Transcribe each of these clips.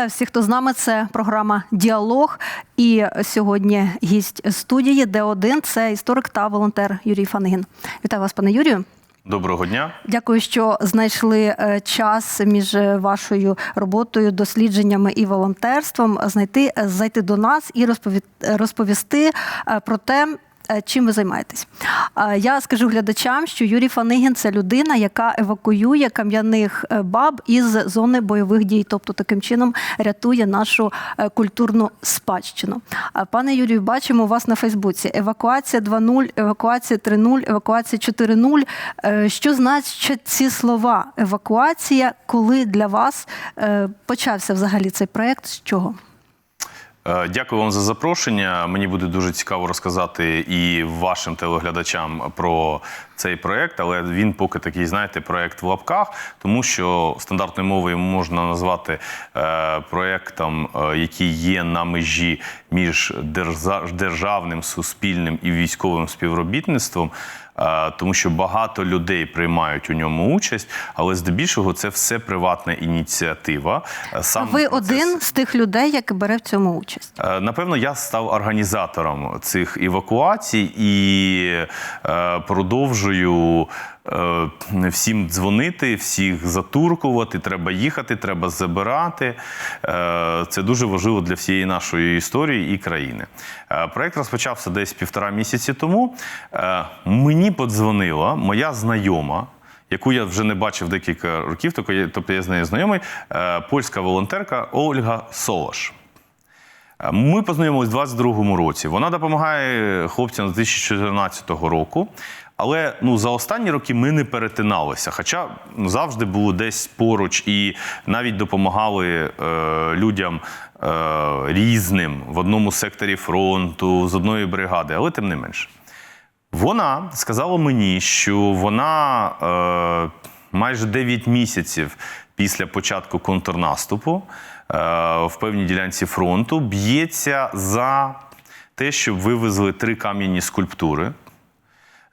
Вітаю всіх, хто з нами. Це програма Діалог. І сьогодні гість студії Д1 – це історик та волонтер Юрій Фанигін. Вітаю вас, пане Юрію. Доброго дня. Дякую, що знайшли е, час між е, вашою роботою, дослідженнями і волонтерством знайти е, зайти до нас і розпові- розповісти про те. Е, Чим ви займаєтесь? Я скажу глядачам, що Юрій Фанигін це людина, яка евакуює кам'яних е, баб із зони бойових дій, тобто таким чином рятує нашу е, культурну спадщину. Пане Юрію, бачимо вас на Фейсбуці. Евакуація 2.0, евакуація 3.0, евакуація 4.0. Е, Що значать ці слова? Евакуація, коли для вас почався взагалі цей проєкт? З чого? Е, Дякую вам за запрошення. Мені буде дуже цікаво розказати і вашим телеглядачам про цей проект, але він поки такий, знаєте, проект в лапках, тому що стандартною мовою можна назвати е, проектом, е, який є на межі між держа- державним, суспільним і військовим співробітництвом. Е, Тому що багато людей приймають у ньому участь, але здебільшого це все приватна ініціатива. Е, Сам ви процес- один з тих людей, який бере в цьому участь. Е, Напевно, я став організатором цих евакуацій і продовжую всім дзвонити, всіх затуркувати. Треба їхати, треба забирати. Е, це дуже важливо для всієї нашої історії і країни. Е, проект розпочався десь півтора місяці тому. Е, мені подзвонила моя знайома. Яку я вже не бачив декілька років, тобто я- з нею знайомий, е, польська волонтерка Ольга Солош. Ми познайомилися у 22-му році. Вона допомагає хлопцям з 2014 року. Але ну за останні роки ми не перетиналися. Хоча ну, завжди було десь поруч і навіть допомагали е, людям е, різним в одному секторі фронту, з одної бригади, але тим не менше. Вона сказала мені, що вона е, майже 9 місяців після початку контрнаступу е, в певній ділянці фронту б'ється за те, щоб вивезли три кам'яні скульптури,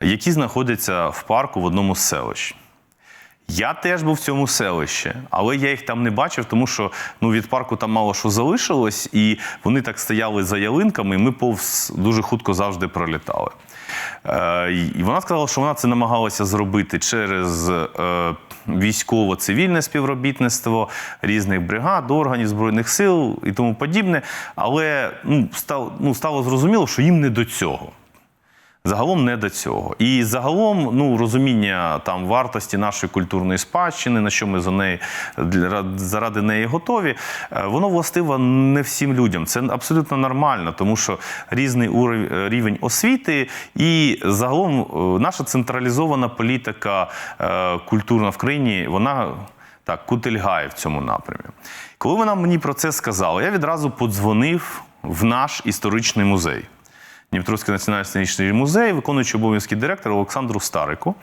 які знаходяться в парку в одному з селищ. Я теж був в цьому селищі, але я їх там не бачив, тому що ну, від парку там мало що залишилось, і вони так стояли за ялинками, і ми повз дуже хутко завжди пролітали. Е, і вона сказала, що вона це намагалася зробити через е, військово-цивільне співробітництво різних бригад, органів Збройних сил і тому подібне. Але ну, стало, ну, стало зрозуміло, що їм не до цього. Загалом не до цього. І загалом ну, розуміння там вартості нашої культурної спадщини, на що ми за неї заради неї готові, е, воно властиво не всім людям. Це абсолютно нормально, тому що різний уров- рівень освіти і загалом е, наша централізована політика е, культурна в країні, вона так кутильгає в цьому напрямі. Коли вона мені про це сказала, я відразу подзвонив в наш історичний музей. Дніпровський національний історичний музей, виконуючий обов'язки директора Олександру Старику.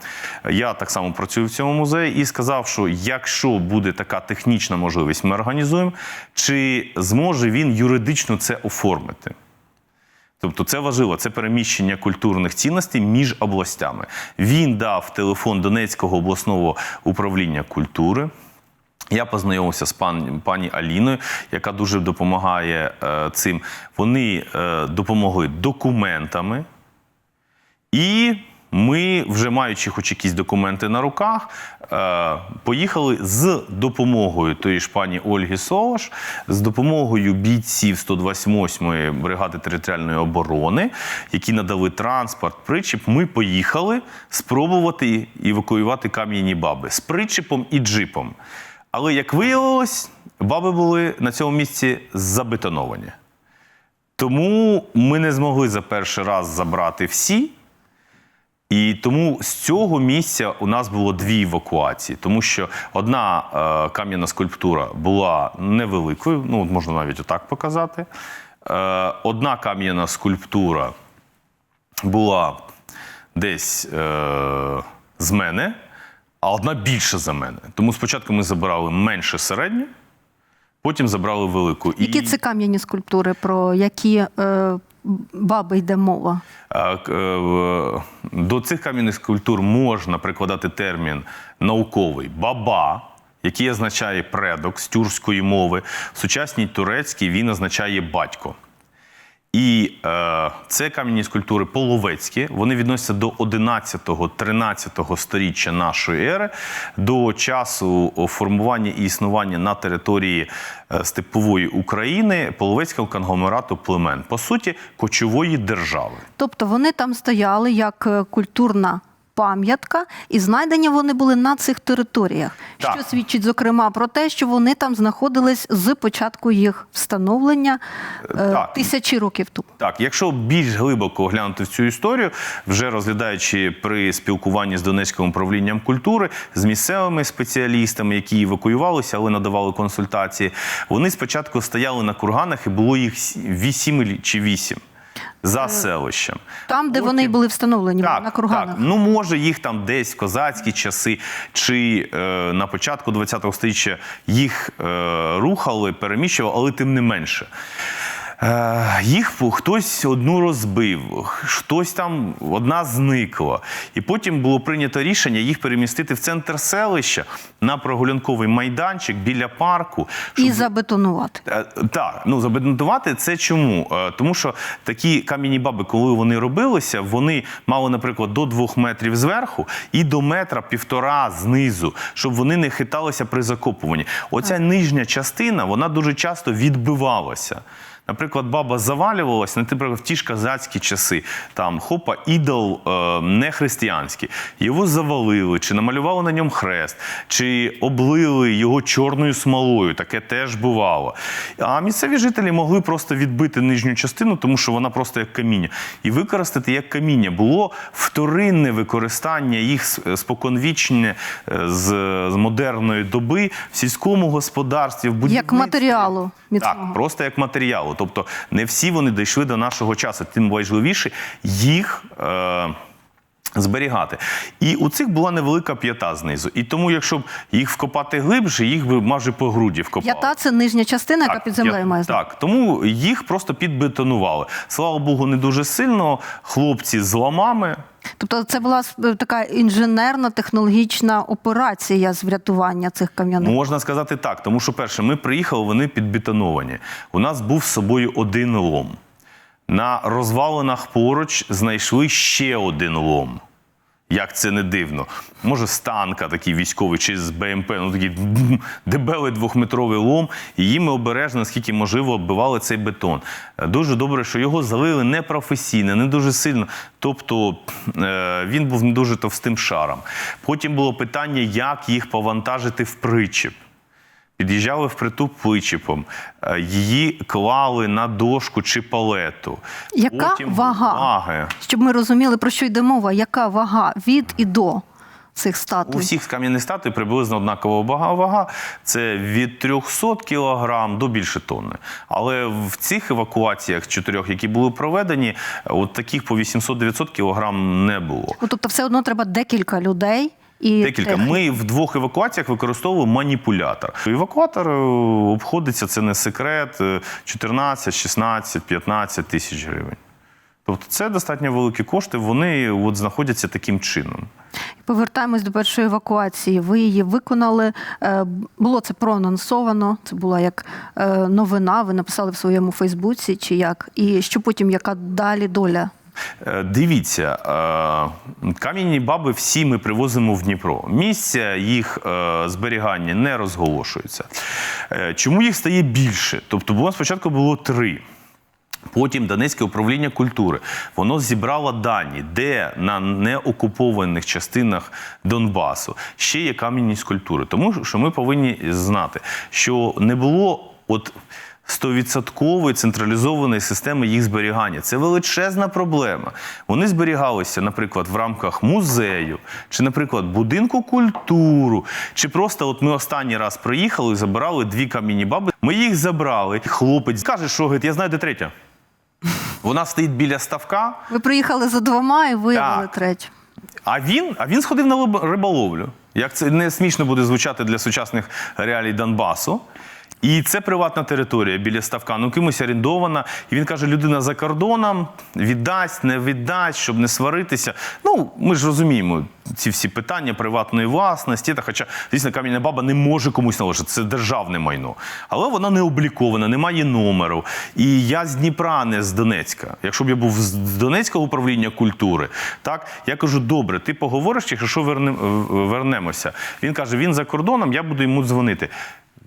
Я так само працюю в цьому музеї і сказав, що якщо буде така технічна можливість, ми організуємо, чи зможе він юридично це оформити. Тобто це важливо, це переміщення культурних цінностей між областями. Він дав телефон Донецького обласного управління культури. Я познайомився з пан, пані Аліною, яка дуже допомагає е, цим. Вони е, допомогли документами, і ми, вже маючи хоч якісь документи на руках, е, поїхали з допомогою тої ж пані Ольги Солош, з допомогою бійців 128-ї бригади територіальної оборони, які надали транспорт, причіп. Ми поїхали спробувати евакуювати кам'яні баби з причіпом і джипом. Але як виявилось, баби були на цьому місці забетоновані. Тому ми не змогли за перший раз забрати всі. І тому з цього місця у нас було дві евакуації, тому що одна е, кам'яна скульптура була невеликою, ну можна навіть отак показати. Е, одна кам'яна скульптура була десь е, з мене, а одна більше за мене. Тому спочатку ми забирали менше середню, потім забрали велику. Які це кам'яні скульптури, про які е, баби йде мова? Е, До цих кам'яних скульптур можна прикладати термін науковий баба, який означає предок з тюркської мови. В сучасній турецькій він означає батько. І е, це кам'яні скульптури половецькі. Вони відносяться до 11-13 сторіччя нашої ери, до часу формування і існування на території е, степової України половецького конгломерату племен, по суті, кочової держави. Тобто вони там стояли як е, культурна пам'ятка, і знайдені вони були на цих територіях, Так. що свідчить зокрема про те, що вони там знаходились з початку їх встановлення е, Так. тисячі років тому. Так, якщо більш глибоко глянути в цю історію, вже розглядаючи при спілкуванні з Донецьким управлінням культури, з місцевими спеціалістами, які евакуювалися, але надавали консультації, вони спочатку стояли на курганах, і було їх вісім чи вісім за селищем. Там, де Потім- вони були встановлені Так, на курганах. Так. Ну, може, їх там десь в козацькі часи, чи е, на початку ХХ століття їх е, рухали, переміщували, але тим не менше. Е, їх хтось одну розбив, хтось там одна зникла. І потім було прийнято рішення їх перемістити в центр селища на прогулянковий майданчик біля парку. І забетонувати. Е, Так, ну забетонувати це чому? Е, Тому що такі кам'яні баби, коли вони робилися, вони мали, наприклад, до двох метрів зверху і до метра півтора знизу, щоб вони не хиталися при закопуванні. Оця нижня частина вона дуже часто відбивалася. Наприклад, баба завалювалась, наприклад, в ті ж казацькі часи, там хопа, ідол е, не християнський. Його завалили, чи намалювали на ньому хрест, чи облили його чорною смолою. Таке теж бувало. А місцеві жителі могли просто відбити нижню частину, тому що вона просто як каміння, і використати як каміння. Було вторинне використання їх споконвічне е, з, з модерної доби в сільському господарстві, в Як матеріалу міцного. Так, просто як матеріалу. Тобто не всі вони дійшли до нашого часу. Тим важливіше їх. Е- Зберігати. І у цих була невелика п'ята знизу. І тому, якщо б їх вкопати глибше, їх би майже по груді вкопали. П'ята це нижня частина, яка під землею має. Так, тому їх просто підбетонували. Слава Богу, не дуже сильно. Хлопці з ламами. Тобто це була е, така інженерно-технологічна операція з врятування цих кам'яних. Можна сказати так, тому що перше, ми приїхали, вони підбетоновані. У нас був з собою один лом. На розвалинах поруч знайшли ще один лом. Як це не дивно. Може, з танка такий військовий чи з БМП, ну такий дебелий двохметровий лом, і їм обережно, наскільки можливо, оббивали цей бетон. Дуже добре, що його залили не професійно, не дуже сильно. Тобто е, він був не дуже товстим шаром. Потім було питання, як їх повантажити в причіп. Під'їжджали впритул причіпом, е, її клали на дошку чи палету. Яка Потім вага? ваги. Щоб ми розуміли, про що йде мова, яка вага від і до цих статуй? У всіх кам'яних статуй приблизно однакова вага. вага. Це від 300 кг до більше тонни. Але в цих евакуаціях чотирьох, які були проведені, от таких по 800-900 кг не було. Тобто, все одно треба декілька людей і Декілька. Ми в двох евакуаціях використовували маніпулятор. Евакуатор е, обходиться, це не секрет, е, 14, 16, 15 тисяч гривень. Тобто це достатньо великі кошти, вони от знаходяться таким чином. Повертаємось до першої евакуації. Ви її виконали. Е, Було це проанонсовано. Це була як е, новина. Ви написали в своєму Фейсбуці чи як? І що потім, яка далі доля? Е, Дивіться, е, кам'яні баби всі ми привозимо в Дніпро. Місця їх е, зберігання не розголошується. Чому їх стає більше? Тобто, було спочатку було три. Потім Донецьке управління культури воно зібрало дані, де на неокупованих частинах Донбасу ще є кам'яні скульптури. Тому що ми повинні знати, що не було от. Стовідсоткової централізованої системи їх зберігання це величезна проблема. Вони зберігалися, наприклад, в рамках музею, чи, наприклад, будинку культуру, чи просто от ми останній раз приїхали і забирали дві кам'яні баби. Ми їх забрали. Хлопець каже, що говорить, я знаю, де третя. Вона стоїть біля ставка, Ви приїхали за двома і виявили Так. третю. а він, а він сходив на риболовлю. Як це не смішно буде звучати для сучасних реалій Донбасу. І це приватна територія біля ставка. Ну, кимось орендована. І він каже: людина за кордоном віддасть, не віддасть, щоб не сваритися. Ну, ми ж розуміємо ці всі питання приватної власності. Та хоча, звісно, кам'яна баба не може комусь належати. Це державне майно. Але вона не облікована, немає номеру. І я з Дніпра, не з Донецька. Якщо б я був з Донецького управління культури, так я кажу: добре, ти поговориш, якщо верне- вернемося. Він каже: він за кордоном, я буду йому дзвонити.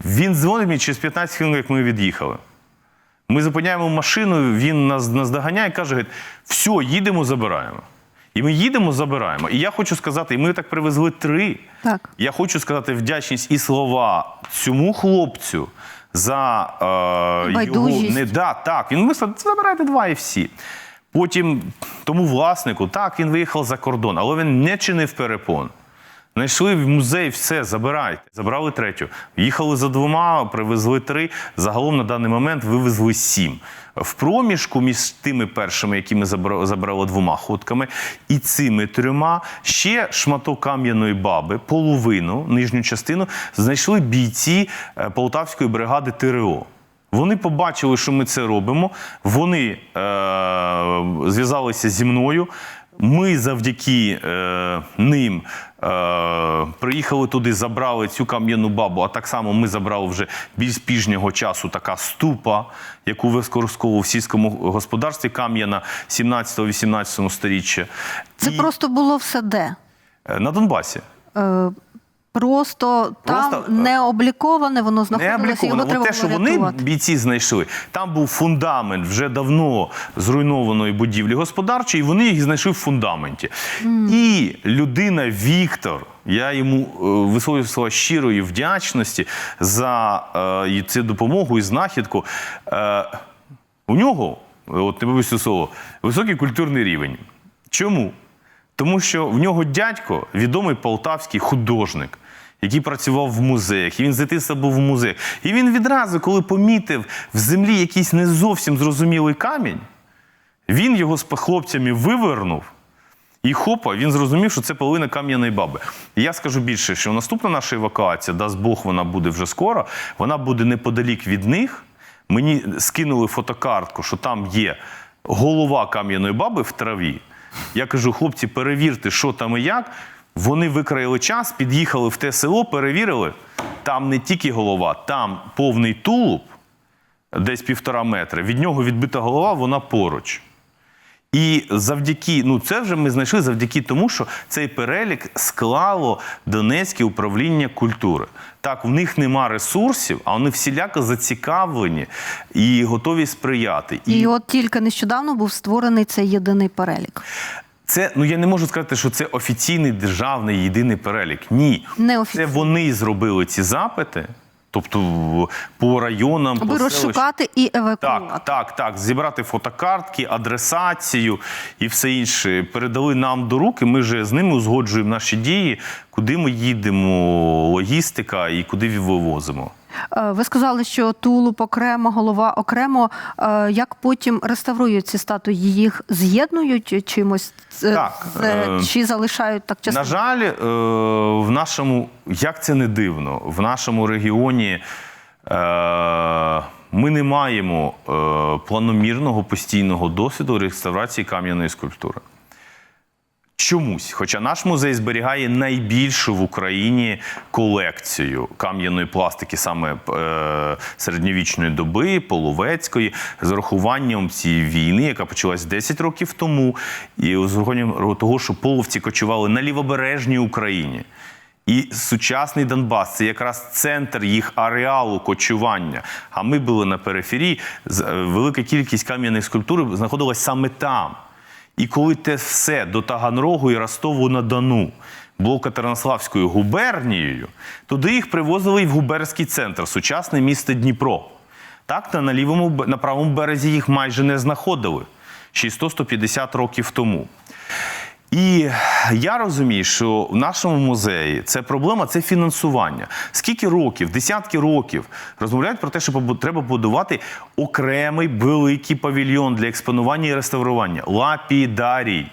Він дзвонить мені через 15 хвилин, як ми від'їхали. Ми зупиняємо машину, він нас наздоганяє і каже: все, їдемо, забираємо. І ми їдемо, забираємо. І я хочу сказати, і ми так привезли три. Так. Я хочу сказати вдячність і слова цьому хлопцю за е, його не да, так. Він мислив, забирайте два і всі. Потім тому власнику, так, він виїхав за кордон, але він не чинив перепон. Знайшли в музей, все, забирайте. Забрали третю. Їхали за двома, привезли три. Загалом на даний момент вивезли сім. В проміжку між тими першими, які ми забрали двома ходками, і цими трьома ще шматок кам'яної баби, половину, нижню частину, знайшли бійці е, Полтавської бригади ТРО. Вони побачили, що ми це робимо. Вони е, зв'язалися зі мною. Ми завдяки е, ним приїхали туди, забрали цю кам'яну бабу. А так само ми забрали вже більш піжнього часу така ступа, яку використовував в сільському господарстві кам'яна 17-18 сторіччя. Це І, просто було все де. е, на Донбасі. Е, Просто, там Просто, е, не обліковане, воно знаходилося, його треба те, що вони бійці знайшли, там був фундамент вже давно зруйнованої будівлі господарчої, і вони їх знайшли в фундаменті. І людина Віктор, я йому е, висловлюю слова щирої вдячності за е, цю допомогу і знахідку. Е, у нього, от не цього слова, високий культурний рівень. Чому? Тому що в нього дядько відомий полтавський художник, який працював в музеях, і він з дитинства був в музеях. І він відразу, коли помітив в землі якийсь не зовсім зрозумілий камінь, він його з хлопцями вивернув. І хопа, він зрозумів, що це половина кам'яної баби. І я скажу більше, що наступна наша евакуація, дасть Бог, вона буде вже скоро, вона буде неподалік від них. Мені скинули фотокартку, що там є голова кам'яної баби в траві. Я кажу, хлопці, перевірте, що там і як. Вони викраїли час, під'їхали в те село, перевірили. Там не тільки голова, там повний тулуб, десь півтора метра. Від нього відбита голова, вона поруч. І завдяки, ну це вже ми знайшли завдяки тому, що цей перелік склало Донецьке управління культури. Так, в них нема ресурсів, а вони всіляко зацікавлені і готові сприяти. І от тільки нещодавно був створений цей єдиний перелік. Це ну я не можу сказати, що це офіційний державний єдиний перелік. Ні, Неофіційний. це вони зробили ці запити, тобто по районам, Аби по розшукати і евакуювати. Так, так, так. Зібрати фотокартки, адресацію і все інше. Передали нам до рук, і ми вже з ними узгоджуємо наші дії, куди ми їдемо, логістика і куди вивозимо. Е, Ви сказали, що тулуб окремо, голова окремо. Е, Як потім реставрують ці статуї? Їх з'єднують чимось? Так, е, Чи залишають так часто? На жаль, в нашому, як це не дивно, в нашому регіоні ми не маємо планомірного постійного досвіду реставрації кам'яної скульптури. Чомусь, хоча наш музей зберігає найбільшу в Україні колекцію кам'яної пластики, саме е, середньовічної доби, половецької, з урахуванням цієї війни, яка почалась 10 років тому, і з урахуванням того, що половці кочували на лівобережній Україні. І сучасний Донбас це якраз центр їх ареалу кочування. А ми були на периферії. е, Велика кількість кам'яних скульптур знаходилась саме там. І коли те все до Таганрогу і Ростову на Дону було Катеринославською губернією, туди їх привозили в губернський центр, сучасне місто Дніпро. Так, на, лівому на правому березі їх майже не знаходили ще й 100-150 років тому. І я розумію, що в нашому музеї це проблема це фінансування. Скільки років, десятки років розмовляють про те, що треба будувати окремий великий павільйон для експонування і реставрування лапідарій.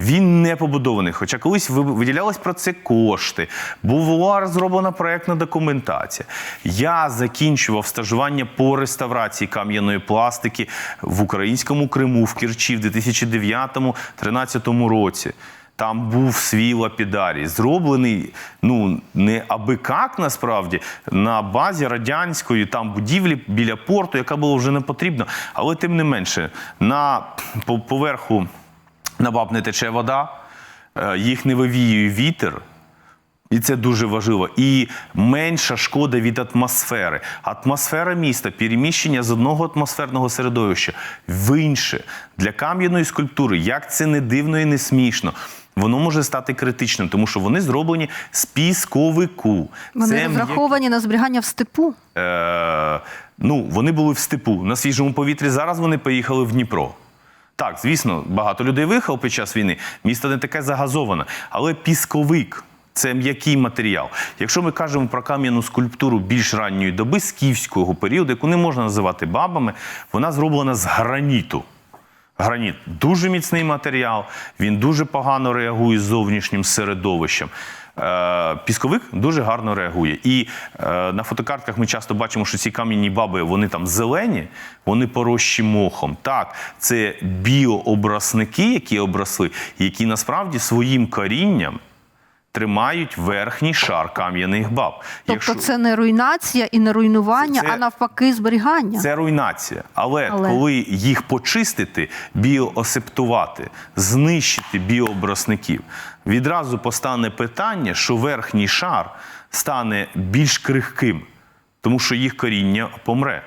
Він не побудований. Хоча колись ви- виділялись про це кошти, була розроблена проектна документація. Я закінчував стажування по реставрації кам'яної пластики в українському Криму, в Керчі в 2009-2013 році. Там був свій лапідарій, зроблений ну не аби як насправді на базі радянської там будівлі біля порту, яка була вже не потрібна. Але тим не менше, на поверху на баб не тече вода, е, їх не вивіює вітер. І це дуже важливо. І менша шкода від атмосфери. Атмосфера міста, переміщення з одного атмосферного середовища в інше для кам'яної скульптури, як це не дивно і не смішно. Воно може стати критичним, тому що вони зроблені з пісковику. Вони Це м'які- розраховані на зберігання в степу. Е, ну, вони були в степу на свіжому повітрі. Зараз вони поїхали в Дніпро. Так, звісно, багато людей виїхало під час війни. Місто не таке загазоване, але пісковик. Це м'який матеріал. Якщо ми кажемо про кам'яну скульптуру більш ранньої доби, скіфського періоду, яку не можна називати бабами, вона зроблена з граніту. Граніт дуже міцний матеріал, він дуже погано реагує з зовнішнім середовищем. Е, Пісковик дуже гарно реагує. І е, на фотокартках ми часто бачимо, що ці кам'яні баби вони там зелені, вони порощі мохом. Так, це біообрасники, які обросли, які насправді своїм корінням тримають верхній шар кам'яних баб. Тобто це не руйнація і не руйнування, Це- а навпаки, зберігання. Це руйнація. Але, Але- коли їх почистити, біоосептувати, знищити біообразників, відразу постане питання, що верхній шар стане більш крихким, тому що їх коріння помре.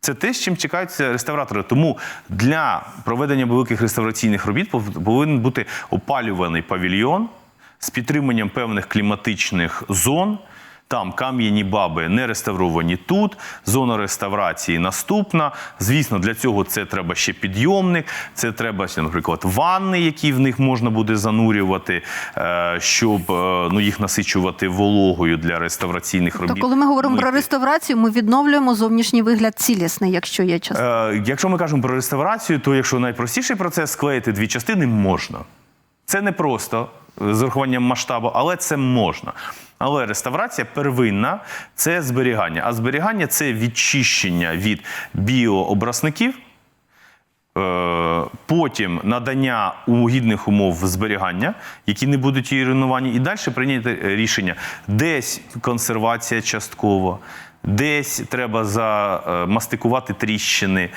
Це те, з чим чекаються реставратори. Тому для проведення великих реставраційних робіт повинен бути опалюваний павільйон з підтриманням певних кліматичних зон. Там кам'яні баби не реставровані тут, зона реставрації наступна. Звісно, для цього це треба ще підйомник, це треба, наприклад, ванни, які в них можна буде занурювати, е, щоб е, ну, їх насичувати вологою для реставраційних робіт. То коли ми говоримо про реставрацію, ми відновлюємо зовнішній вигляд цілісний, якщо є час. Е, якщо ми кажемо про реставрацію, то якщо найпростіший процес склеїти дві частини можна. Це не просто з урахуванням масштабу, але це можна. Але реставрація первинна це зберігання. А зберігання це відчищення від біообразників, е, потім надання угідних умов зберігання, які не будуть її руйнувані, і далі прийняти рішення. Десь консервація часткова, десь треба замастикувати тріщини.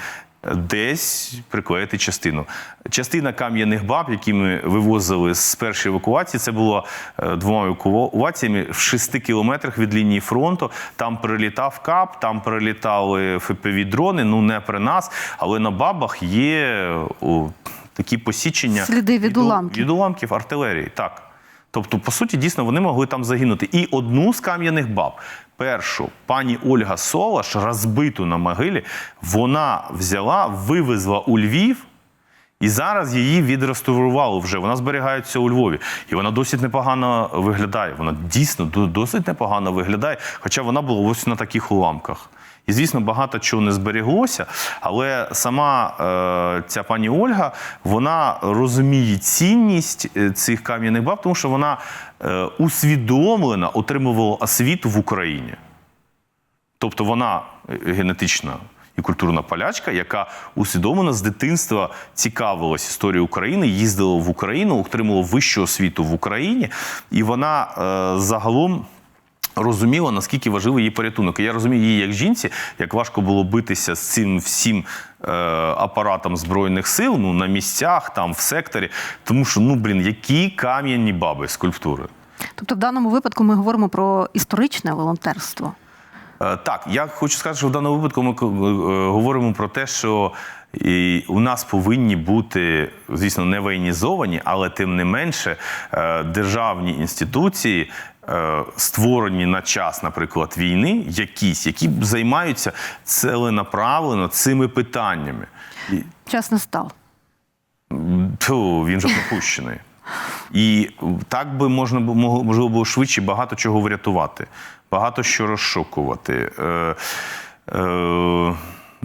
Десь приклеїти частину. Частина кам'яних баб, які ми вивозили з першої евакуації, це було е, двома евакуаціями в 6 кілометрах від лінії фронту. Там прилітав КАП, там прилітали ФПВ-дрони, ну не при нас, але на бабах є о, такі посічення Сліди від у- уламків. Від уламків артилерії, так. Тобто, по суті, дійсно вони могли там загинути. І одну з кам'яних баб, першу пані Ольга Солаш, розбиту на могилі, вона взяла, вивезла у Львів. І зараз її відреставрували вже. Вона зберігається у Львові. І вона досить непогано виглядає. Вона дійсно досить непогано виглядає, хоча вона була ось на таких уламках. І, звісно, багато чого не зберіглося, але сама е, ця пані Ольга вона розуміє цінність е, цих кам'яних баб, тому що вона е, усвідомлено отримувала освіту в Україні. Тобто вона е, генетична і культурна полячка, яка усвідомлено з дитинства цікавилась історією України, їздила в Україну, отримала вищу освіту в Україні, і вона е, загалом. Розуміла, наскільки важливий її порятунок. І я розумію її як жінці, як важко було битися з цим всім е, апаратом збройних сил, ну на місцях, там в секторі. Тому що, ну блін, які кам'яні баби скульптури. Тобто, в даному випадку ми говоримо про історичне волонтерство. Е, Так, я хочу сказати, що в даному випадку ми е, говоримо про те, що і у нас повинні бути, звісно, не воєнізовані, але тим не менше е, державні інституції, е, створені на час, наприклад, війни, якісь, які займаються целенаправлено цими питаннями. Час не став. Він же пропущений. І так би можна можливо було швидше багато чого врятувати, багато що розшукувати. Е, е,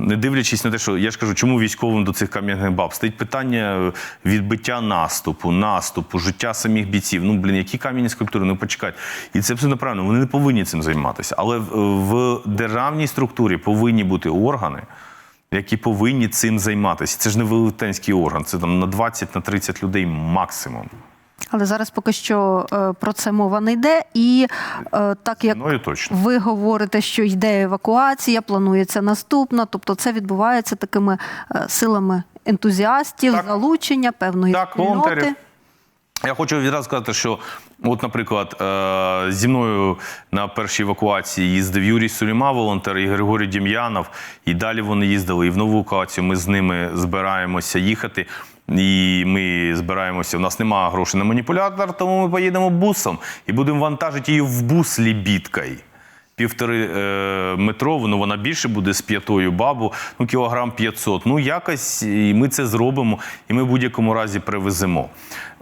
не дивлячись на те, що я ж кажу, чому військовим до цих кам'яних баб стоїть питання відбиття наступу, наступу, життя самих бійців. Ну блін, які кам'яні скульптури? Ну почекайте. І це абсолютно правильно. Вони не повинні цим займатися. Але в, в державній структурі повинні бути органи. Які повинні цим займатися. Це ж не велетенський орган, це там на 20 на 30 людей максимум. Але зараз поки що е, про це мова не йде. І е, так як Ну і точно. ви говорите, що йде евакуація, планується наступна, тобто це відбувається такими е, силами ентузіастів, Так. залучення певної Так, спільноти. волонтерів. Я хочу відразу сказати, що, от, наприклад, зі мною на першій евакуації їздив Юрій Суліма, волонтер, і Григорій Дім'янов. І далі вони їздили і в нову евакуацію. Ми з ними збираємося їхати. І ми збираємося. У нас немає грошей на маніпулятор, тому ми поїдемо бусом і будемо вантажити її в бус лібідкою. Півтори е, метрову, ну вона більше буде з п'ятою бабу, ну кілограм 500. Ну якось і ми це зробимо, і ми в будь-якому разі привеземо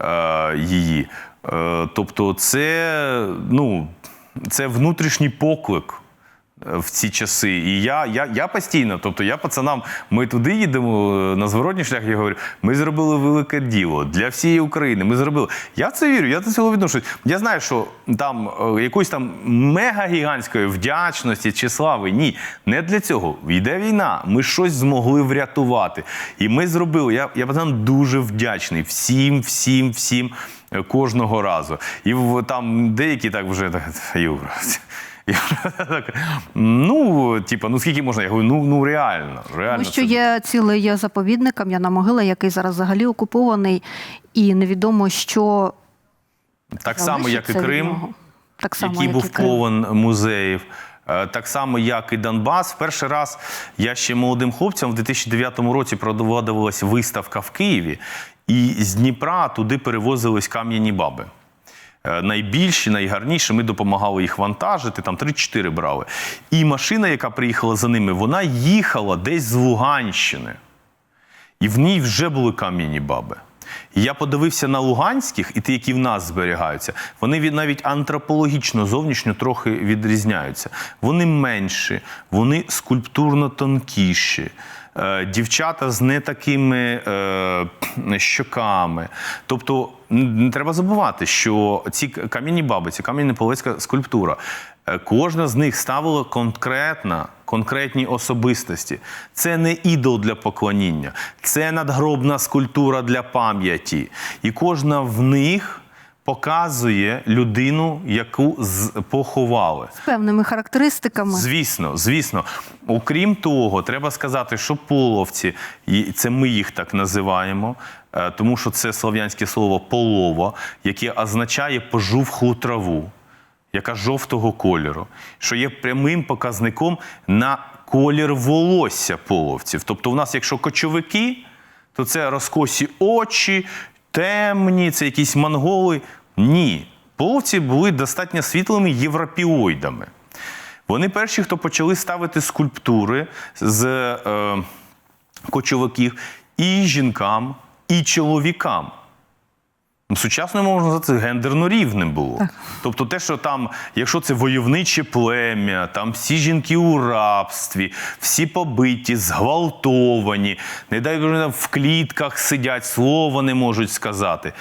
е, її. Е, тобто, це, ну, це внутрішній поклик в ці часи. І я, я, я постійно, тобто я пацанам, ми туди їдемо е, на зворотній шлях, я говорю, ми зробили велике діло для всієї України. Ми зробили. Я це вірю, я до цього відношусь. Я знаю, що там е, якоїсь там мега-гігантської вдячності чи слави. Ні, не для цього. Йде війна. Ми щось змогли врятувати. І ми зробили. Я, я пацанам дуже вдячний всім, всім, всім е, кожного разу. І в- там деякі так вже. Так, ну, типа, ну скільки можна? Я говорю, ну, ну реально, реально. Тому що це- є цілий є заповідник Кам'яна могила, який зараз взагалі окупований, і невідомо, що так само, як і Крим. Так само, який як був повен музеїв. Е, Так само, як і Донбас. В перший раз я ще молодим хлопцям в 2009 році проводилась виставка в Києві, і з Дніпра туди перевозились кам'яні баби. Е, Найбільші, найгарніші, ми допомагали їх вантажити, там 3-4 брали. І машина, яка приїхала за ними, вона їхала десь з Луганщини. І в ній вже були кам'яні баби. Я подивився на луганських, і ті, які в нас зберігаються, вони навіть антропологічно зовнішньо трохи відрізняються. Вони менші, вони скульптурно тонкіші. Е, Дівчата з не такими е, щоками. Тобто не треба забувати, що ці кам'яні баби, ці кам'яно-полецька скульптура, е, кожна з них ставила конкретна конкретні особистості. Це не ідол для поклоніння, це надгробна скульптура для пам'яті. І кожна в них показує людину, яку з- поховали. з певними характеристиками. Звісно, звісно. Окрім того, треба сказати, що половці, і це ми їх так називаємо, е, тому що це слов'янське слово полово, яке означає пожувхлу траву, яка жовтого кольору, що є прямим показником на колір волосся половців. Тобто, у нас, якщо кочовики, то це розкосі очі, темні, це якісь монголи. Ні. Половці були достатньо світлими європіоїдами. Вони перші, хто почали ставити скульптури з е, кочовиків і жінкам, і чоловікам. Ну, Сучасно можна назвати гендерно рівним було. Тобто, те, що там, якщо це войовниче плем'я, там всі жінки у рабстві, всі побиті, зґвалтовані, не дай в клітках сидять, слова не можуть сказати.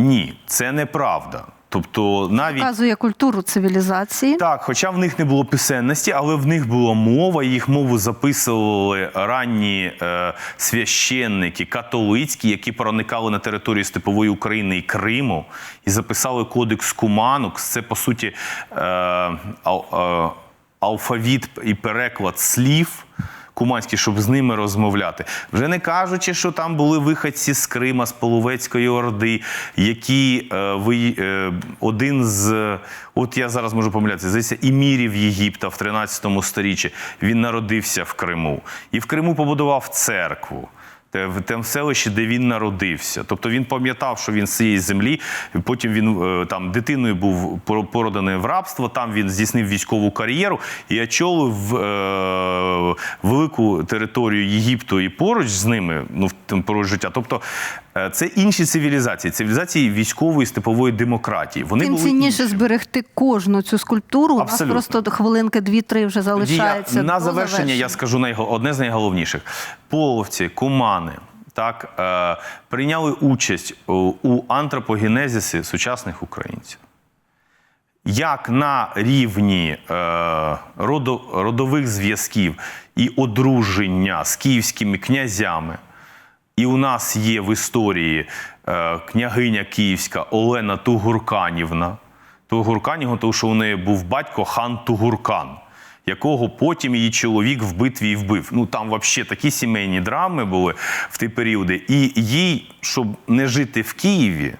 Ні, це неправда. Тобто, навіть Показує культуру цивілізації. так, хоча в них не було писенності, але в них була мова, їх мову записували ранні е, священники католицькі, які проникали на територію степової України і Криму, і записали кодекс Куманукс. Це по суті е, ал, е, алфавіт і переклад слів. Куманські, щоб з ними розмовляти. Вже не кажучи, що там були виходці з Крима, з Половецької Орди, які е, ви, е, один з, от я зараз можу помилятися, здається, Імірів Єгипта в 13 сторіччі, він народився в Криму. І в Криму побудував церкву. В тем селищі, де він народився. Тобто він пам'ятав, що він з цієї землі. Потім він е, там дитиною був пор- породаний в рабство. Там він здійснив військову кар'єру і очолив е, велику територію Єгипту і поруч з ними, ну в тим поруч життя. Тобто Е, Це інші цивілізації, цивілізації військової степової демократії. Вони Тим були цінніше зберегти кожну цю скульптуру. У нас просто хвилинки дві-три вже Тоді я, залишається. на до завершення я скажу одне з найголовніших: половці, кумани. Так, е, прийняли участь у, антропогенезисі сучасних українців. Як на рівні е, родо, родових зв'язків і одруження з київськими князями, і у нас є в історії е, княгиня київська Олена Тугурканівна. Тугурканівна, тому що у неї був батько хан Тугуркан, якого потім її чоловік в битві і вбив. Ну там взагалі такі сімейні драми були в ті періоди. І їй, щоб не жити в Києві,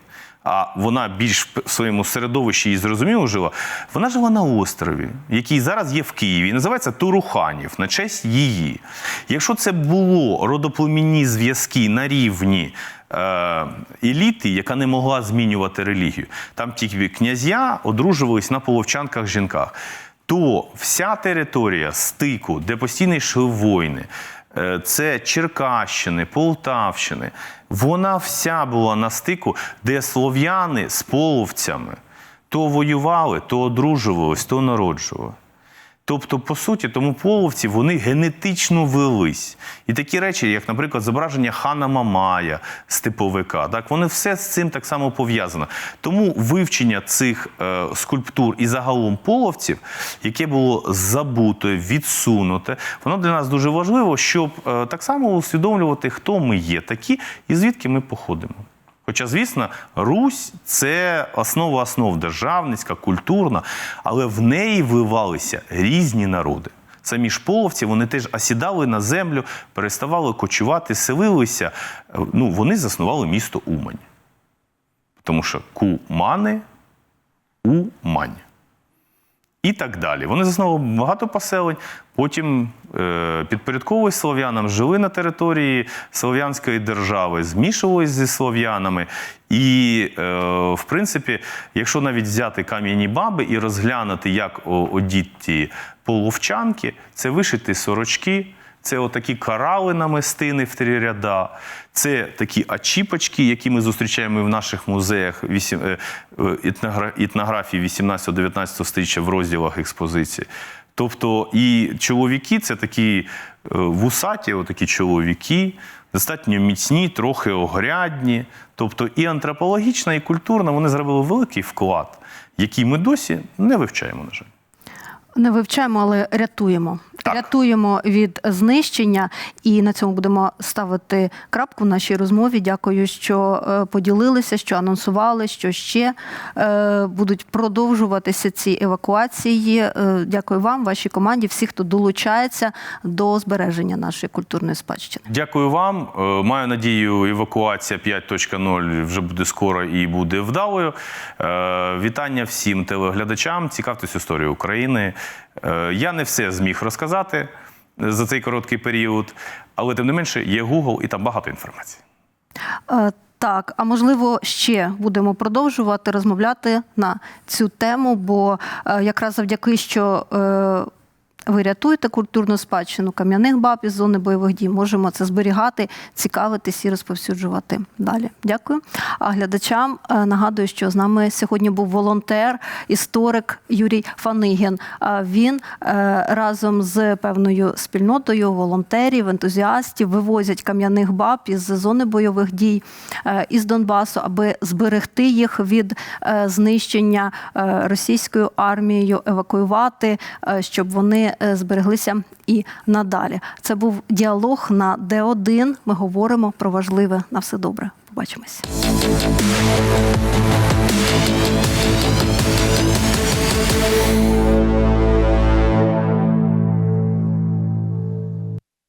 а вона більш в своєму середовищі і зрозуміло жила, вона жила на острові, який зараз є в Києві, і називається Туруханів, на честь її. Якщо це було родоплемінні зв'язки на рівні е, еліти, яка не могла змінювати релігію, там тільки князя одружувались на половчанках жінках, то вся територія стику, де постійно йшли воїни, е, це Черкащини, Полтавщини, вона вся була на стику, де слов'яни з половцями то воювали, то одружувались, то народжували. Тобто, по суті, тому половці вони генетично велись. І такі речі, як, наприклад, зображення хана Мамая, степовика, так, вони все з цим так само пов'язано. Тому вивчення цих е, скульптур і загалом половців, яке було забуто, відсунуте, воно для нас дуже важливо, щоб е, так само усвідомлювати, хто ми є такі і звідки ми походимо. Хоча, звісно, Русь це основа основ державницька, культурна, але в неї вливалися різні народи. Самі ж половці вони теж осідали на землю, переставали кочувати, селилися. Ну, вони заснували місто Умань. Тому що кумани Умань. І так далі. Вони засновували багато поселень, потім е, підпорядковувалися слов'янам, жили на території Слов'янської держави, змішувалися зі слов'янами. І, е, в принципі, якщо навіть взяти кам'яні баби і розглянути, як одіті половчанки, це вишиті сорочки. Це отакі карали намистини в три ряда, це такі ачіпочки, які ми зустрічаємо в наших музеях е, е, етногра- етнографії 18-19 століття в розділах експозиції. Тобто і чоловіки це такі е, вусаті, отакі чоловіки, достатньо міцні, трохи огрядні. Тобто і антропологічно, і культурно вони зробили великий вклад, який ми досі не вивчаємо, на жаль. Не вивчаємо, але рятуємо. Так. Рятуємо від знищення, і на цьому будемо ставити крапку в нашій розмові. Дякую, що е, поділилися, що анонсували, що ще е, будуть продовжуватися ці евакуації. Е, Дякую вам, вашій команді, всі, хто долучається до збереження нашої культурної спадщини. Дякую вам. Маю надію, евакуація 5.0 вже буде скоро і буде вдалою. Вітання всім телеглядачам. Цікавтесь історією України. Е, Я не все зміг розказати за цей короткий період, але тим не менше є Google і там багато інформації. Е, Так, а можливо, ще будемо продовжувати розмовляти на цю тему, бо е, якраз завдяки, що е, ви рятуєте культурну спадщину кам'яних баб із зони бойових дій, можемо це зберігати, цікавитись і розповсюджувати далі. Дякую. А глядачам е, нагадую, що з нами сьогодні був волонтер, історик Юрій Фанигін. Він е, разом з певною спільнотою волонтерів, ентузіастів вивозять кам'яних баб із зони бойових дій е, із Донбасу, аби зберегти їх від знищення російською армією, евакуювати, щоб вони е, збереглися і надалі. Це був діалог на Д1. Ми говоримо про важливе на все добре. Побачимось.